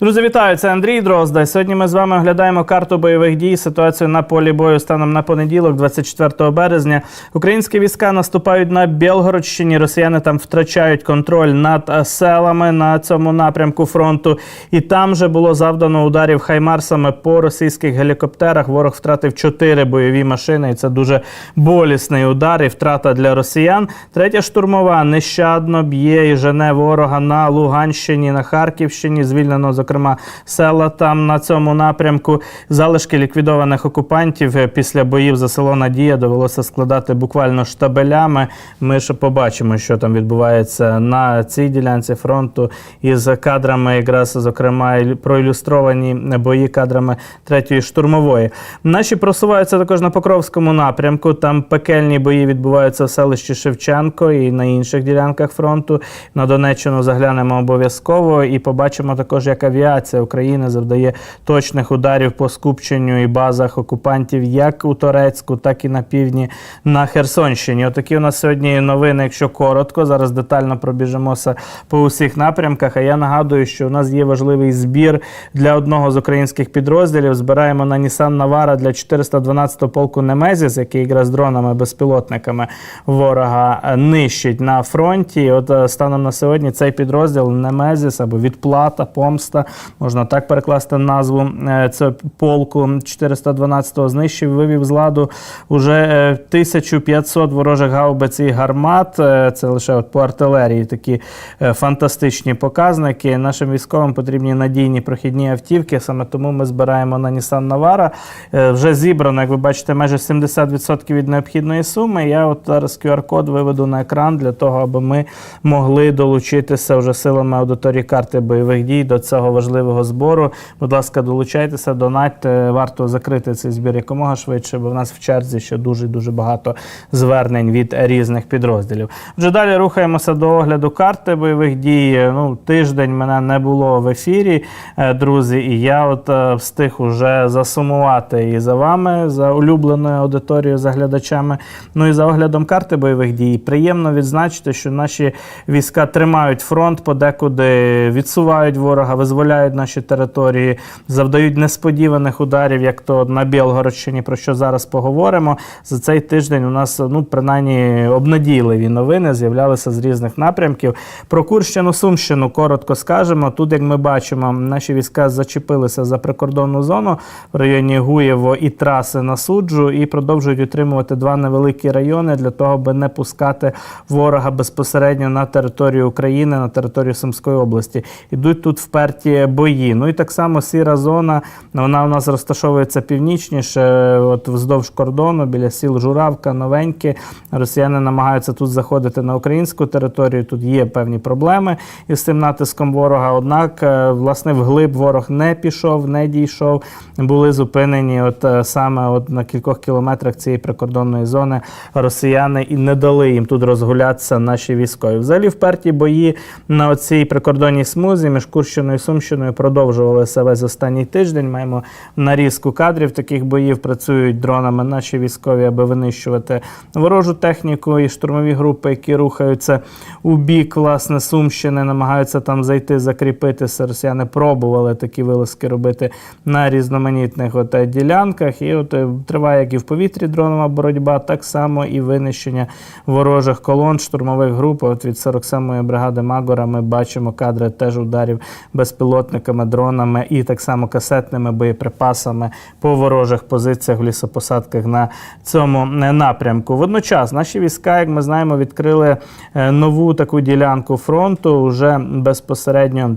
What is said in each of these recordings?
Друзі, вітаю! Це Андрій Дрозда. Сьогодні ми з вами оглядаємо карту бойових дій, ситуацію на полі бою станом на понеділок, 24 березня. Українські війська наступають на Білгородщині. Росіяни там втрачають контроль над е, селами на цьому напрямку фронту. І там же було завдано ударів хаймарсами по російських гелікоптерах. Ворог втратив чотири бойові машини. І це дуже болісний удар і втрата для росіян. Третя штурмова нещадно б'є і жене ворога на Луганщині, на Харківщині. Звільнено, зокрема, села там на цьому напрямку. Залишки ліквідованих окупантів е, після боїв за село Надія довелося складати буквально штабелями. Ми ще побачимо, що там відбувається на цій ділянці фронту із кадрами, якраз зокрема проілюстровані бої кадрами третьої штурмової. Наші просуваються також на Покровському напрямку. Там пекельні бої відбуваються в селищі Шевченко і на інших ділянках фронту. На Донеччину заглянемо обов'язково і побачимо також, як авіація України завдає точних ударів по скупченню і базах окупантів як у Торецьку, так і на півдні на Херсонщині. Отакі у нас сьогодні новини, якщо коротко. Зараз детально пробіжимося по усіх напрямках. А я нагадую, що у нас є важливий збір для одного з українських підрозділів. Збираємо на Nissan Навара для 412-го полку Немезіс, який якраз дронами безпілотниками ворога нищить на фронті. От е, станом на сьогодні цей підрозділ Немезіс або відплата, помста, можна так перекласти назву е, цього полку 412-го знищив, вивів з ладу уже е, 1500 ворожих гаубиць і гармат. Е, Це лише от по артилерії такі е, фантастичні показники. Нашим військовим потрібні надійні прохідні автівки. Саме тому ми збираємо на Navara. Е, Вже зібрано, як ви бачите, майже 70% від необхідної суми. Я от зараз QR-код виведу на екран для того, аби ми могли долучитися вже силами аудиторії карти бойових дій до цього важливого збору. Будь ласка, долучайтеся, донатьте. Варто закрити цей збір якомога швидше, бо в нас в черзі ще дуже дуже багато звернень від різних підрозділів. Вже далі рухаємося до огляду карти бойових дій. Ну, тиждень мене не було в ефірі, е, друзі, і я от е, встиг уже засумувати і за вами, за улюбленою аудиторією, за глядачами. Ну і за оглядом карти бойових дій. Приємно відзначити, що наші війська тримають фронт, подекуди відсувають ворога, визволяють наші території, завдають несподіваних ударів, як то на Білгородщині, про що зараз поговоримо. За цей тиждень у нас ну принаймні обнадійливі новини з'являлися з різних напрямків. Про Курщину, Сумщину коротко скажемо. Тут, як ми бачимо, наші війська зачепилися за прикордонну зону в районі Гуєво і траси на суджу, і продовжують утримувати два невеликі райони для того, аби не пускати ворога безпосередньо на територію України, на територію Сумської області. Ідуть тут вперті бої. Ну і так само сіра зона. Вона у нас розташовується північніше, от вздовж кордону, біля сіл Журавка, Новеньке. Росіяни намагаються тут заходити на українську територію. Тут є певні проблеми із цим натиском ворога. Однак, е, власне, вглиб ворог не пішов, не дійшов. Були зупинені, от е, саме от на кількох кілометрах цієї прикордонної зони росіяни і не дали їм тут розгулятися наші військові. Взагалі, вперті бої на цій прикордонній смузі між Курщиною і Сумщиною продовжувалися весь останній тиждень. Маємо нарізку кадрів таких боїв. Працюють дронами наші військові, аби винищувати ворожу техніку і штурмові групи, які рухаються у бік власне Сумщини, намагаються там зайти, закріпитися. Росіяни пробували такі вилазки робити на різноманітних от, е, ділянках. І от е, триває як і в повітрі дронова боротьба, так само і винищення ворожих колон, штурмових груп. От від 47-ї бригади Магора ми бачимо кадри теж ударів безпілотниками, дронами і так само касетними боєприпасами по ворожих позиціях в лісопосадках на цьому е, напрямку. Водночас наші війська, як ми знаємо, відкрили е, нову таку ділянку фронту вже безпосередньо.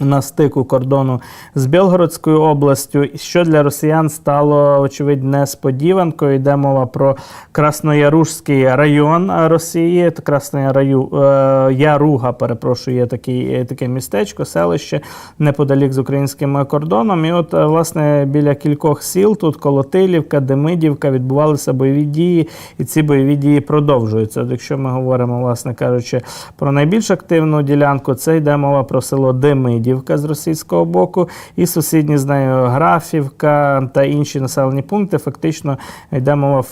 На стику кордону з Білгородською областю, що для росіян стало очевидь несподіванкою. Йде мова про Краснояружський район Росії. Краснояру е, Яруга, перепрошую, є такий, е, таке містечко, селище неподалік з українським кордоном. І от, е, власне, біля кількох сіл тут Колотилівка, Демидівка відбувалися бойові дії, і ці бойові дії продовжуються. От якщо ми говоримо, власне кажучи, про найбільш активну ділянку, це йде мова про село Демидів. Демидівка з російського боку, і сусідні з нею Графівка та інші населені пункти. Фактично йде мова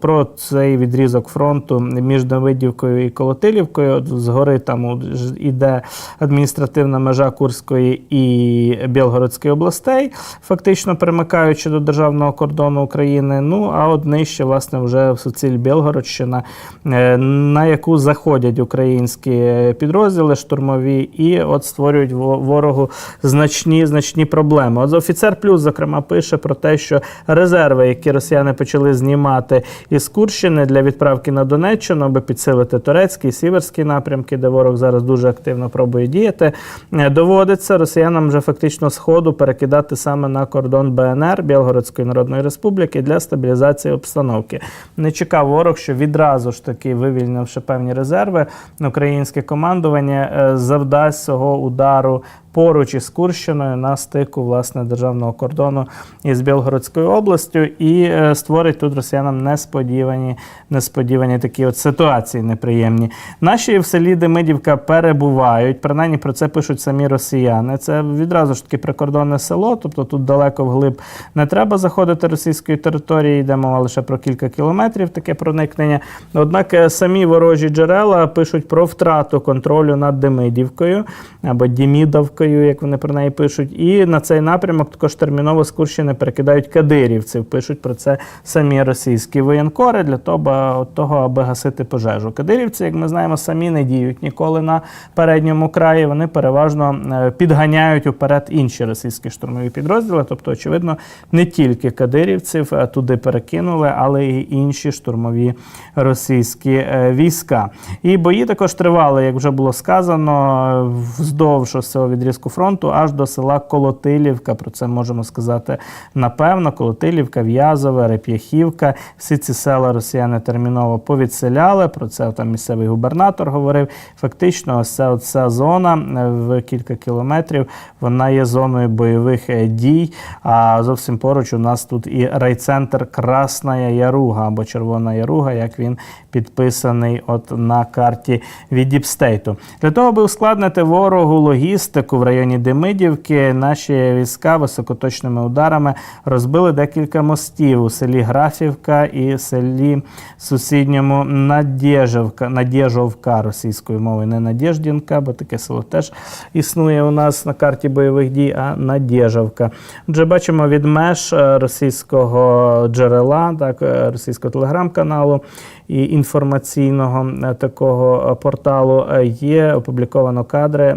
про цей відрізок фронту між Демидівкою і Колотилівкою. От згори там іде адміністративна межа Курської і Білгородської областей, фактично перемикаючи до державного кордону України. Ну а от нижче, власне, вже в суціль Білгородщина, е, на яку заходять українські підрозділи штурмові, і от створюють во- ворогу значні значні проблеми. От офіцер плюс, зокрема, пише про те, що резерви, які росіяни почали знімати із Курщини для відправки на Донеччину, аби підсилити турецький сіверський напрямки, де ворог зараз дуже активно пробує діяти, е, доводиться росіянам вже фактично з ходу перекидати саме на кордон БНР Білгородської Народної Республіки для стабілізації обстановки. Не чекав ворог, що відразу ж таки вивільнивши певні резерви, українське командування е, завдасть цього удару поруч із Курщиною на стику власне державного кордону із Білгородською областю і е, створить тут росіянам несподівані, несподівані такі от ситуації неприємні. Наші в селі Демидівка перебувають, принаймні про це пишуть самі росіяни. Це відразу ж таки прикордонне село, тобто тут далеко вглиб не треба заходити російської території, йде мова лише про кілька кілометрів таке проникнення. Однак е, самі ворожі джерела пишуть про втрату контролю над Демидівкою або Дімідовкою, як вони про неї пишуть. І на цей напрямок також терміново з Курщини перекидають кадирівців. Пишуть про це самі російські воєнкори для того, аби гасити пожежу. Кадирівці, як ми знаємо, самі не діють ніколи на передньому краї. Вони переважно е, підганяють уперед інші російські штурмові підрозділи. Тобто, очевидно, не тільки кадирівців е, туди перекинули, але й інші штурмові російські е, війська. І бої також тривали, як вже було сказано, вздовж ось цього відрізку фронту аж до села Колотилівка. Про це можемо сказати напевно. Колотилівка, В'язове, Реп'яхівка. Всі ці села росіяни терміново повідселяли. Про це там місцевий губернатор говорив. Фактично, ось ця, зона е, в кілька кілометрів вона є зоною бойових е, дій. А зовсім поруч у нас тут і райцентр Красна Яруга або Червона Яруга, як він підписаний от на карті від Діпстейту. Для того, аби ускладнити ворогу логістику районі Демидівки, наші війська високоточними ударами розбили декілька мостів у селі Графівка і селі сусідньому Надєжовка, Надєжовка російською мовою, не Надєждінка, бо таке село теж існує у нас на карті бойових дій, а Надєжовка. Отже, бачимо від меж е, російського джерела, так, е, російського телеграм-каналу і інформаційного е, такого е, порталу е, є опубліковано кадри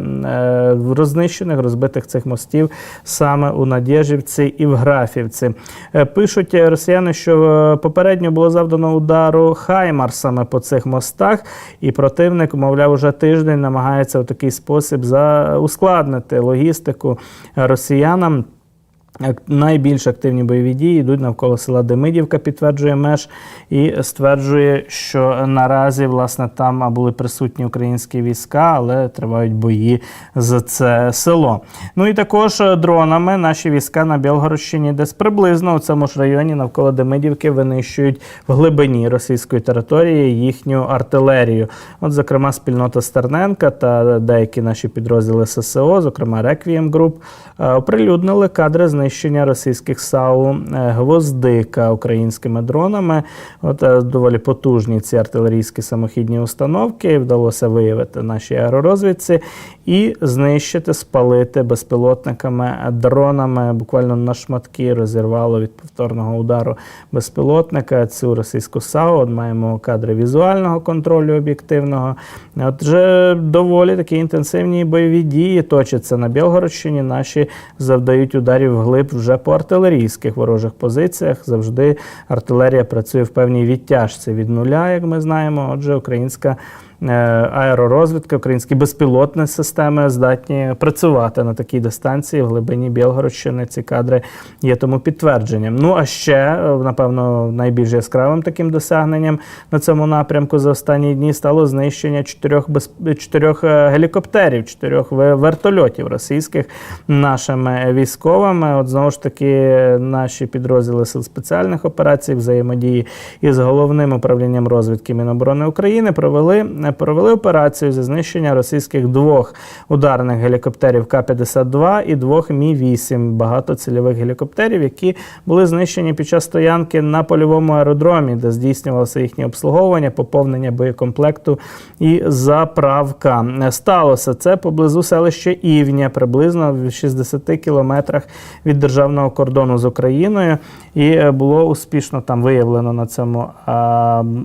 рознищених, розбитих цих мостів саме у Надєжівці і в Графівці. Пишуть росіяни, що попередньо було завдано удару Хаймарсами по цих мостах, і противник, мовляв, уже тиждень намагається в такий спосіб за ускладнити логістику росіянам. Найбільш активні бойові дії йдуть навколо села Демидівка, підтверджує меж, і стверджує, що наразі власне там були присутні українські війська, але тривають бої за це село. Ну і також е, дронами наші війська на Білгородщині, десь приблизно у цьому ж районі навколо Демидівки винищують в глибині російської території їхню артилерію. От, зокрема, спільнота Стерненка та деякі наші підрозділи ССО, зокрема Реквієм Груп, оприлюднили кадри знищення російських САУ е, Гвоздика українськими дронами. От е, доволі потужні ці артилерійські самохідні установки. Вдалося виявити нашій аеророзвідці і знищити, спалити безпілотниками, дронами. Буквально на шматки розірвало від повторного удару безпілотника цю російську САУ. От маємо кадри візуального контролю об'єктивного. Отже, доволі такі інтенсивні бойові дії точаться на Білгородщині. Наші завдають ударів вглиб вже по артилерійських ворожих позиціях. Завжди артилерія працює в певній відтяжці від нуля, як ми знаємо. Отже, українська. е, Аеророзвідка, українські безпілотні системи здатні працювати на такій дистанції в глибині Білгородщини. Ці кадри є тому підтвердженням. Ну а ще, е, напевно, найбільш яскравим таким досягненням на цьому напрямку за останні дні стало знищення чотирьох без чотирьох е, гелікоптерів, чотирьох вертольотів російських нашими військовими. От знову ж таки наші підрозділи сил спеціальних операцій взаємодії із головним управлінням розвідки Міноборони України провели, провели операцію зі знищення російських двох ударних гелікоптерів К-52 і двох Мі-8 багатоцільових гелікоптерів, які були знищені під час стоянки на польовому аеродромі, де здійснювалося їхнє обслуговування, поповнення боєкомплекту і заправка. Сталося це поблизу селища Івня, приблизно в 60 кілометрах від державного кордону з Україною, і е, було успішно там виявлено на цьому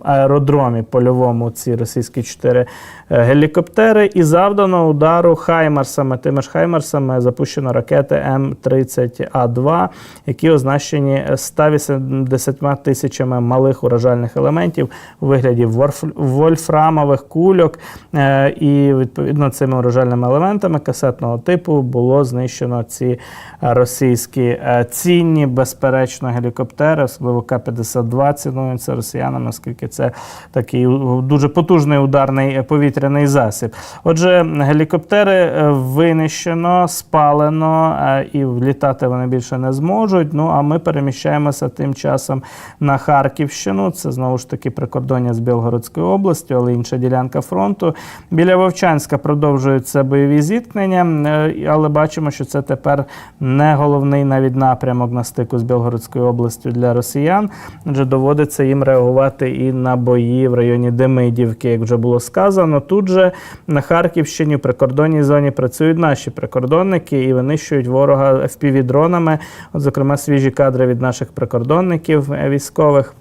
аеродромі польовому ці російські чотири е, гелікоптери. І завдано удару Хаймарсами. Тими ж Хаймарсами запущено ракети М30А2, які означені 180 тисячами малих уражальних елементів у вигляді вольфрамових кульок. Е, І відповідно цими уражальними елементами касетного типу було знищено ці е, російські е, цінні, безперечно, гелікоптери, особливо К-52 цінуються росіянами, оскільки це такий дуже потужний ударний повітряний засіб. Отже, гелікоптери е, винищено, спалено, е, і влітати вони більше не зможуть. Ну а ми переміщаємося тим часом на Харківщину. Це знову ж таки прикордоння з Білгородською областю, але інша ділянка фронту. Біля Вовчанська продовжуються бойові зіткнення, е, але бачимо, що це тепер не головний навіть напрямок на стику з Білгородською областю для росіян, адже доводиться їм реагувати і на бої в районі Демидівки, як вже було сказано. Тут же на Харківщині в прикордонній зоні працюють наші прикордонники і винищують ворога FPV-дронами. От, зокрема, свіжі кадри від наших прикордонників е, військових.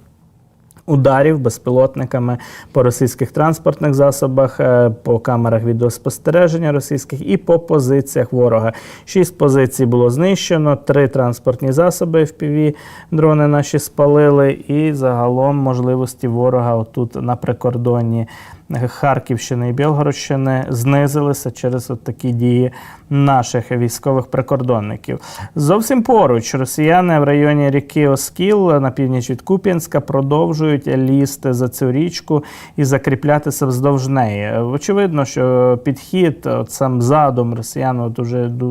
Ударів безпілотниками по російських транспортних засобах, е, по камерах відеоспостереження російських і по позиціях ворога. Шість позицій було знищено, три транспортні засоби FPV дрони наші спалили, і загалом можливості ворога отут на прикордонні Харківщини і Білгородщини знизилися через от такі дії наших військових прикордонників. Зовсім поруч росіяни в районі ріки Оскіл на північ від Куп'янська продовжують лізти за цю річку і закріплятися вздовж неї. Очевидно, що підхід, от сам задум росіян, от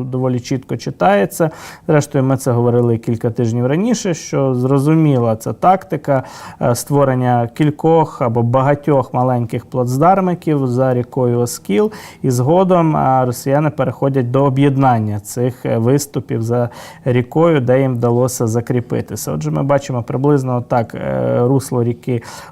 доволі чітко читається. Зрештою, ми це говорили кілька тижнів раніше. Що зрозуміла ця тактика е, створення кількох або багатьох маленьких плацдармиків за рікою Оскіл, і згодом е, росіяни переходять до об'єднання цих е, виступів за рікою, де їм вдалося закріпитися. Отже, ми бачимо приблизно так е, русло ріки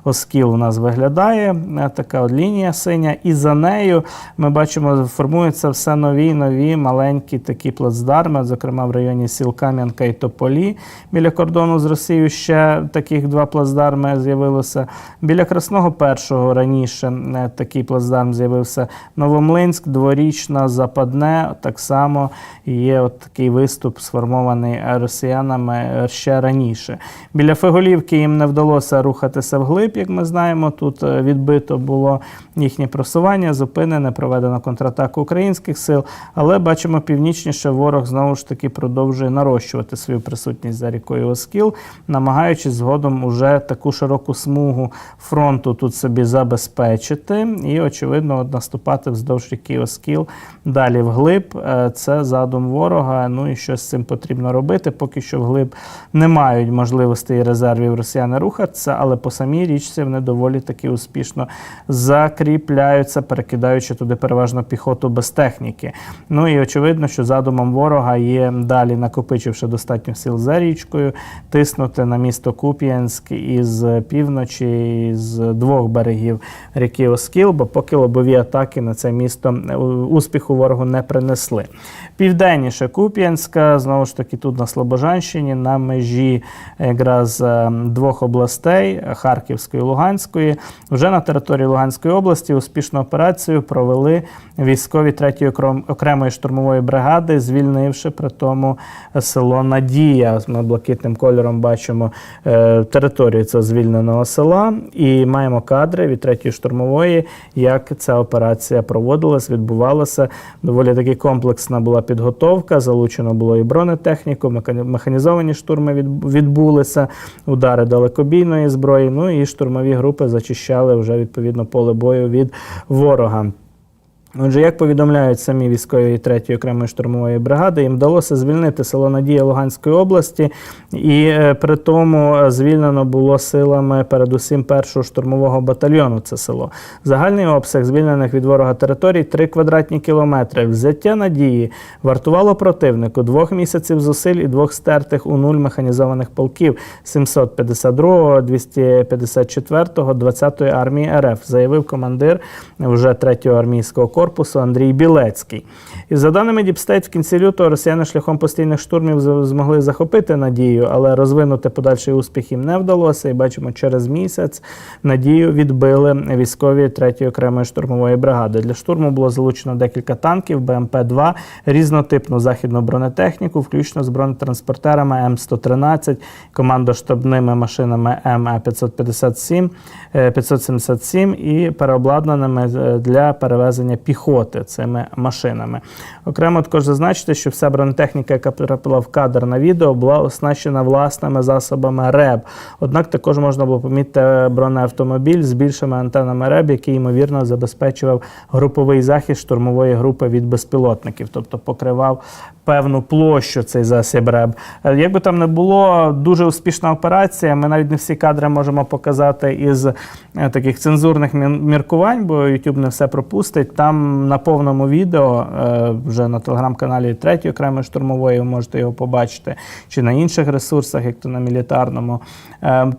Оскіл у нас виглядає. е, Така от лінія синя, і за нею ми бачимо, формуються все нові нові маленькі такі плацдарми, зокрема в районі сіл Кам'янка і Тополі. Біля кордону з Росією ще таких два плацдарми з'явилося. Біля Красного Першого раніше е, такий плацдарм з'явився. Новомлинськ, Дворічна, Западне. Так само є от такий виступ, сформований росіянами е, ще раніше. Біля Фиголівки їм не вдалося рухатися вглиб, як ми знаємо. Тут е, відбито було їхнє просування, зупинене, проведено контратаку українських сил. Але бачимо північніше, ворог знову ж таки продовжує нарощувати свою присутність за рікою Оскіл, намагаючись згодом уже таку широку смугу фронту тут собі забезпечити. І, очевидно, наступати вздовж ріки Оскіл далі вглиб. Е, Це задум ворога. Ну і що з цим потрібно робити. Поки що вглиб не мають можливостей і резервів росіяни рухатися, але по самій річці вони доволі таки успішно закріпляються, перекидаючи туди переважно піхоту без техніки. Ну і очевидно, що задумом ворога є далі, накопичивши достатньо сил за річкою, тиснути на місто Куп'янськ із півночі, із двох берегів ріки Оскіл, бо поки лобові атаки на це місто е, успіху ворогу не принесли. Південніше Куп'янська, знову ж таки, тут на Слобожанщині, на межі якраз е, двох областей Харківської і Луганської. Вже на території Луганської області успішну операцію провели військові 3-ї окремої штурмової бригади, звільнивши при тому село Надія. Ми блакитним кольором бачимо е, територію цього звільненого села і маємо кадри від 3-ї штурмової, як ця операція проводилась, відбувалася. Доволі таки комплексна була підготовка. Залучено було і бронетехніку, механізовані штурми відбулися, удари далекобійної зброї. Ну і штурмові групи зачищали вже відповідно поле бою від ворога. Отже, як повідомляють самі військові 3-ї окремої штурмової бригади, їм вдалося звільнити село Надія Луганської області, і е, при тому е, звільнено було силами передусім першого штурмового батальйону. Це село. Загальний обсяг звільнених від ворога територій 3 квадратні кілометри. Взяття надії вартувало противнику двох місяців зусиль і двох стертих у нуль механізованих полків 752, 254, 20-ї армії РФ, заявив командир вже 3-го армійського корпусу Андрій Білецький. І за даними Діпстейт, в кінці лютого росіяни шляхом постійних штурмів змогли захопити надію, але розвинути подальший успіх їм не вдалося. І бачимо, через місяць надію відбили військові 3-ї окремої штурмової бригади. Для штурму було залучено декілька танків, БМП-2, різнотипну західну бронетехніку, включно з бронетранспортерами М113, командоштабними машинами МА-557, е, 577 і переобладнаними е, для перевезення піхоти цими машинами. Окремо також зазначити, що вся бронетехніка, яка потрапила в кадр на відео, була оснащена власними засобами РЕБ. Однак також можна було помітити бронеавтомобіль з більшими антенами РЕБ, який ймовірно забезпечував груповий захист штурмової групи від безпілотників, тобто покривав певну площу цей засіб РЕБ. Е, Як би там не було, дуже успішна операція. Ми навіть не всі кадри можемо показати із е, таких цензурних міркувань, бо YouTube не все пропустить. Там на повному відео е, вже на телеграм-каналі 3 окремої штурмової ви можете його побачити, чи на інших ресурсах, як то на мілітарному.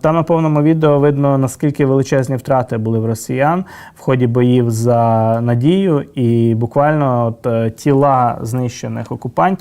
Там на повному відео видно, наскільки величезні втрати були в росіян в ході боїв за надію, і буквально от, тіла знищених окупантів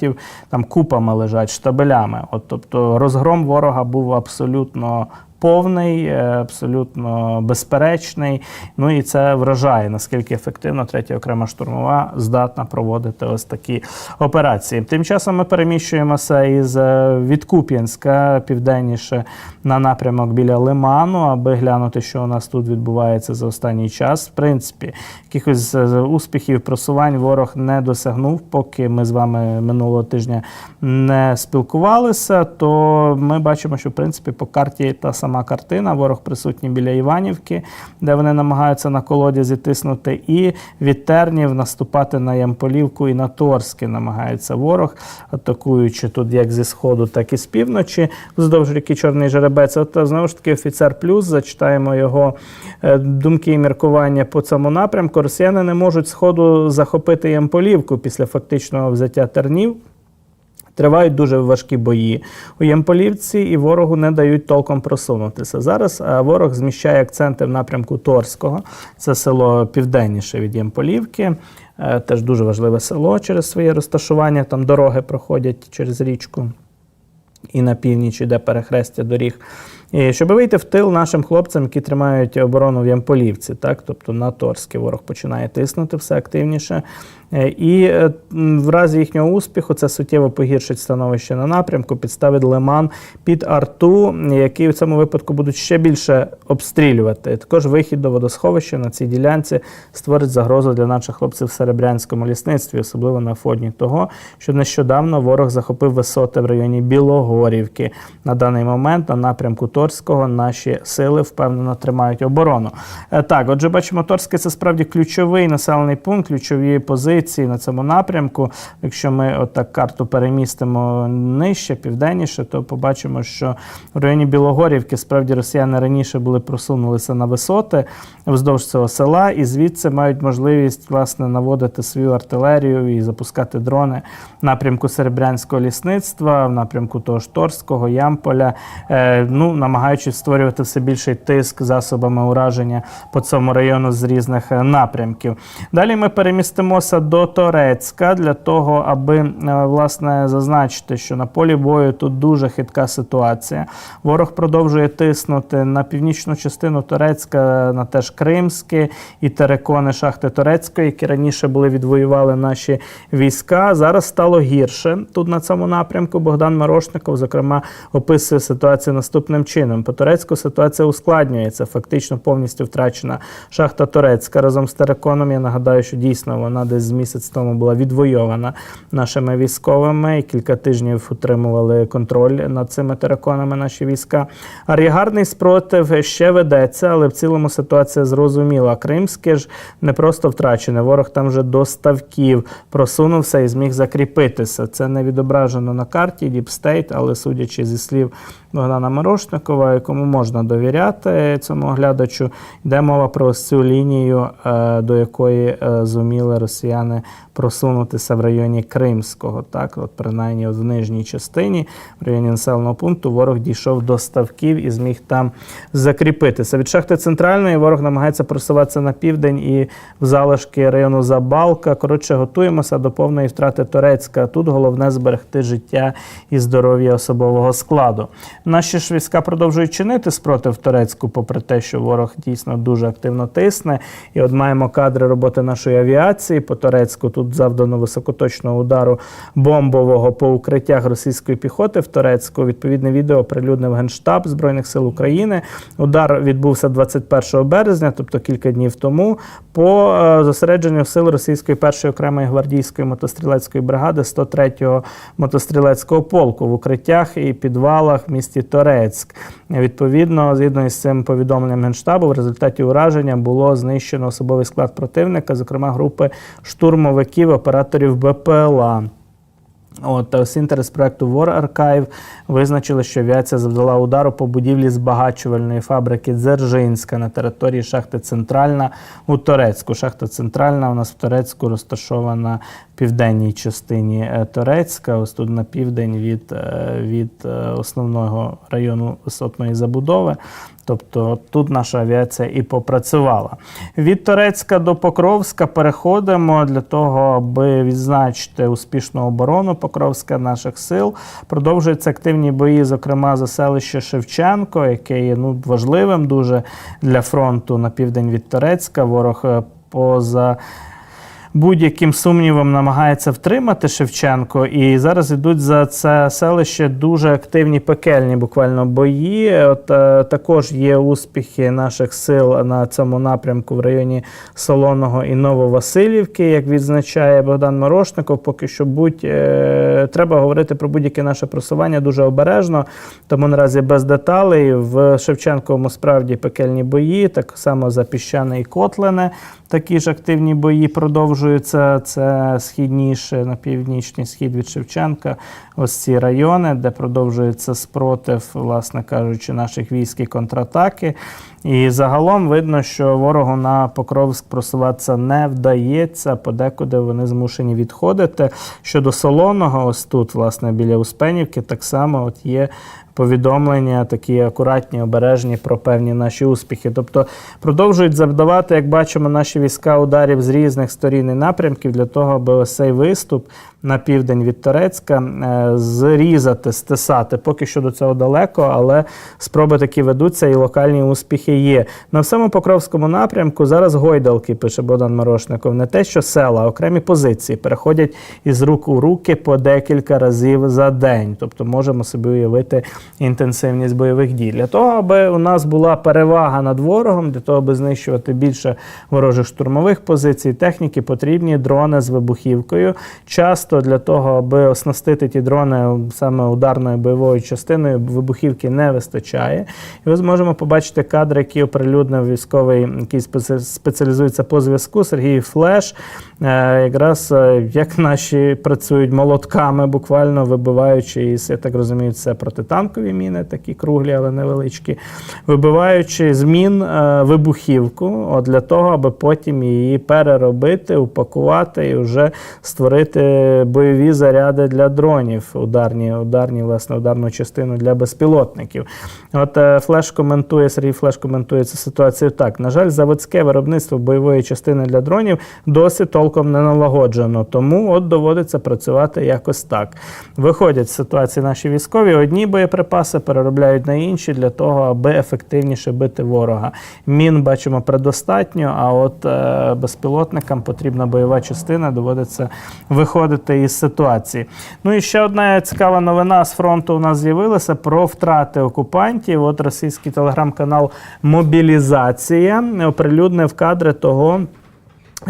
там купами лежать штабелями. От, тобто розгром ворога був абсолютно. Повний, е, абсолютно безперечний. Ну і це вражає, наскільки ефективно третя окрема штурмова здатна проводити ось такі операції. Тим часом ми переміщуємося із е, від Куп'янська південніше на напрямок біля Лиману, аби глянути, що у нас тут відбувається за останній час. В принципі, якихось е, успіхів просувань ворог не досягнув, поки ми з вами минулого тижня не спілкувалися. То ми бачимо, що в принципі по карті та сама картина. Ворог присутній біля Іванівки, де вони намагаються на колодязі тиснути, і від Тернів наступати на Ямполівку і на Торське намагається ворог, атакуючи тут як зі сходу, так і з півночі, вздовж ріки Чорний Жеребець. От знову ж таки офіцер плюс зачитаємо його е, думки і міркування по цьому напрямку. Росіяни не можуть сходу захопити Ямполівку після фактичного взяття тернів. Тривають дуже важкі бої у Ямполівці, і ворогу не дають толком просунутися. Зараз е, ворог зміщає акценти в напрямку Торського. Це село південніше від Ямполівки. Е, Теж дуже важливе село через своє розташування. Там дороги проходять через річку. І на північ іде перехрестя доріг. І щоб вийти в тил нашим хлопцям, які тримають оборону в Ямполівці, так, тобто на Торське ворог починає тиснути все активніше. Е, І е, в разі їхнього успіху це суттєво погіршить становище на напрямку, підставить лиман під арту, який в цьому випадку будуть ще більше обстрілювати. Також вихід до водосховища на цій ділянці створить загрозу для наших хлопців в серебрянському лісництві, особливо на фоні того, що нещодавно ворог захопив висоти в районі Білогорівки. На даний момент на напрямку Торського наші сили впевнено тримають оборону. Е, Так, отже, бачимо, Торське це справді ключовий населений пункт, ключові позиції на цьому напрямку. Якщо ми отак карту перемістимо нижче, південніше, то побачимо, що в районі Білогорівки справді росіяни раніше були просунулися на висоти вздовж цього села, і звідси мають можливість власне наводити свою артилерію і запускати дрони в напрямку Серебрянського лісництва, в напрямку того ж Торського, Ямполя, е, ну, намагаючись створювати все більший тиск засобами ураження по цьому району з різних е, напрямків. Далі ми перемістимося до Торецька для того, аби е, власне зазначити, що на полі бою тут дуже хитка ситуація. Ворог продовжує тиснути на північну частину Торецька, на теж Кримське і терекони шахти Торецької, які раніше були відвоювали наші війська. Зараз стало гірше тут на цьому напрямку. Богдан Марошников, зокрема, описує ситуацію наступним чином. По Турецьку ситуація ускладнюється, фактично повністю втрачена шахта Турецька разом з тераконом. Я нагадаю, що дійсно вона десь місяць тому була відвойована нашими військовими і кілька тижнів утримували контроль над цими тераконами наші війська. Ар'єгарний спротив ще ведеться, але в цілому ситуація зрозуміла. Кримське ж не просто втрачене. Ворог там вже до ставків просунувся і зміг закріпитися. Це не відображено на карті Діпстейт, але судячи зі слів Богдана Мирошникова, якому можна довіряти цьому оглядачу, йде мова про цю лінію, е, до якої е, зуміли росіяни просунутися в районі Кримського. Так, от принаймні в нижній частині, в районі населеного пункту, ворог дійшов до ставків і зміг там закріпитися. Від шахти центральної ворог намагається просуватися на південь і в залишки району Забалка. Коротше, готуємося до повної втрати Турецька. Тут головне зберегти життя і здоров'я особового складу. Наші ж війська продовжують чинити спротив Турецьку, попри те, що ворог дійсно дуже активно тисне. І от маємо кадри роботи нашої авіації по Турецьку. Тут завдано високоточного удару бомбового по укриттях російської піхоти в Турецьку. Відповідне відео оприлюднив Генштаб Збройних сил України. Удар відбувся 21 березня, тобто кілька днів тому, по е, зосередженню сил російської першої окремої гвардійської мотострілецької бригади 103-го мотострілецького полку в укриттях і підвалах в місті Торецьк. Відповідно, згідно із цим повідомленням Генштабу, в результаті ураження було знищено особовий склад противника, зокрема групи штурмовиків, операторів БПЛА. От інтерес проекту War Archive визначили, що авіація завдала удару по будівлі збагачувальної фабрики Дзержинська на території шахти Центральна у Торецьку. Шахта Центральна у нас в Торецьку розташована південній частині е, Торецька, ось тут на південь від, е, від е, основного району висотної забудови. Тобто тут наша авіація і попрацювала. Від Торецька до Покровська переходимо для того, аби відзначити успішну оборону Покровська наших сил. Продовжуються активні бої, зокрема за селище Шевченко, яке є ну, важливим дуже для фронту на південь від Торецька. Ворог поза будь-яким сумнівом намагається втримати Шевченко. І зараз йдуть за це селище дуже активні пекельні буквально бої. От е, також є успіхи наших сил на цьому напрямку в районі Солоного і Нововасилівки, як відзначає Богдан Морошников. Поки що будь е, треба говорити про будь-яке наше просування дуже обережно, тому наразі без деталей. В Шевченковому справді пекельні бої, так само за Піщане і Котлине. Такі ж активні бої продовжуються. Це східніше на північний схід від Шевченка. Ось ці райони, де продовжується спротив, власне кажучи, наших військ і контратаки. І загалом видно, що ворогу на Покровськ просуватися не вдається. Подекуди вони змушені відходити. Щодо солоного, ось тут, власне, біля Успенівки, так само от є повідомлення, такі акуратні, обережні про певні наші успіхи. Тобто продовжують завдавати, як бачимо, наші війська ударів з різних сторін і напрямків для того, аби ось цей виступ на південь від Торецька е, зрізати, стисати. Поки що до цього далеко, але спроби такі ведуться і локальні успіхи є. На всьому Покровському напрямку зараз гойдалки, пише Богдан Морошников, не те, що села, окремі позиції переходять із рук у руки по декілька разів за день. Тобто можемо собі уявити інтенсивність бойових дій. Для того, аби у нас була перевага над ворогом, для того, аби знищувати більше ворожих штурмових позицій, техніки, потрібні дрони з вибухівкою. Часто для того, аби оснастити ті дрони саме ударною бойовою частиною, вибухівки не вистачає. І ось можемо побачити кадри, які оприлюднив військовий, який спеціалізується по зв'язку Сергій Флеш. Е, Якраз е, як наші працюють молотками, буквально вибиваючи із, я так розумію, це протитанкові міни, такі круглі, але невеличкі, вибиваючи з мін е, вибухівку от для того, аби потім її переробити, упакувати і вже створити бойові заряди для дронів, ударні, ударні, власне, ударну частину для безпілотників. От е, Флеш коментує, Сергій Флеш коментує. цю ситуацію так: на жаль, заводське виробництво бойової частини для дронів досі толком не налагоджено, тому от доводиться працювати якось так. Виходять з ситуації наші військові, одні боєприпаси переробляють на інші для того, аби ефективніше бити ворога. Мін бачимо предостатньо, а от е, безпілотникам потрібна бойова частина, доводиться виходити із ситуації. Ну і ще одна цікава новина з фронту у нас з'явилася про втрати окупантів. От російський телеграм-канал Мобілізація оприлюднив кадри того.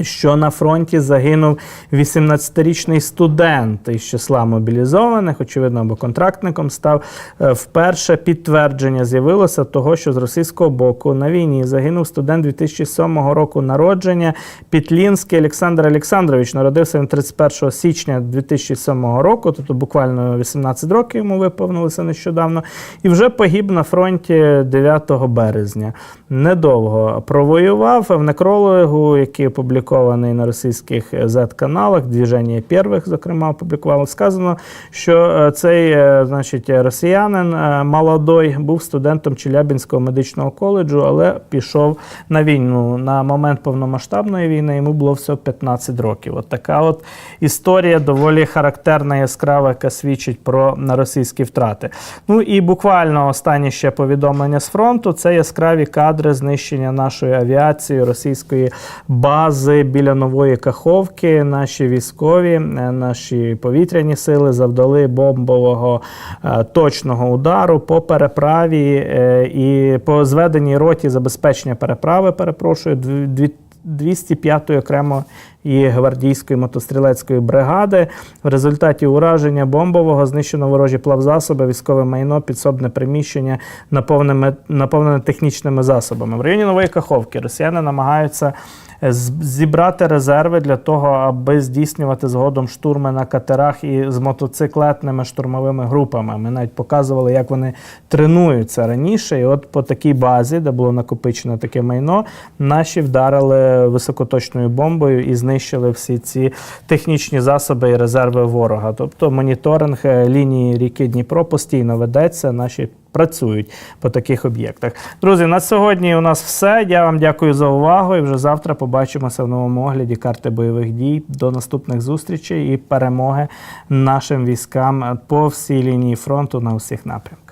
Що на фронті загинув 18-річний студент із числа мобілізованих, очевидно, або контрактником став. Е, Вперше підтвердження з'явилося того, що з російського боку на війні загинув студент 2007 року народження Пітлінський Олександр Олександрович. Народився він 31 січня 2007 року, тобто буквально 18 років йому виповнилося нещодавно, і вже погиб на фронті 9 березня. Недовго провоював в некрологу, який опублікований на російських Z-каналах, двіження перших, зокрема, опублікували. Сказано, що е, цей е, значить, росіянин е, молодой був студентом Челябінського медичного коледжу, але пішов на війну. На момент повномасштабної війни йому було всього 15 років. От така от історія доволі характерна, яскрава, яка свідчить про російські втрати. Ну і буквально останнє ще повідомлення з фронту це яскраві кадри знищення нашої авіації, російської бази біля нової Каховки. Наші військові, е, наші повітряні сили завдали бомбового е, точного удару по переправі е, і по зведеній роті забезпечення переправи. Перепрошую, 205-ї окремо і гвардійської мотострілецької бригади. В результаті ураження бомбового знищено ворожі плавзасоби, військове майно, підсобне приміщення, наповнене, технічними засобами. В районі Нової Каховки росіяни намагаються зібрати резерви для того, аби здійснювати згодом штурми на катерах і з мотоциклетними штурмовими групами. Ми навіть показували, як вони тренуються раніше. І от по такій базі, де було накопичено таке майно, наші вдарили високоточною бомбою і знищили всі ці технічні засоби і резерви ворога. Тобто моніторинг е, лінії ріки Дніпро постійно ведеться. Наші працюють по таких об'єктах. Друзі, на сьогодні у нас все. Я вам дякую за увагу. І вже завтра побачимося в новому огляді карти бойових дій. До наступних зустрічей і перемоги нашим військам по всій лінії фронту на усіх напрямках.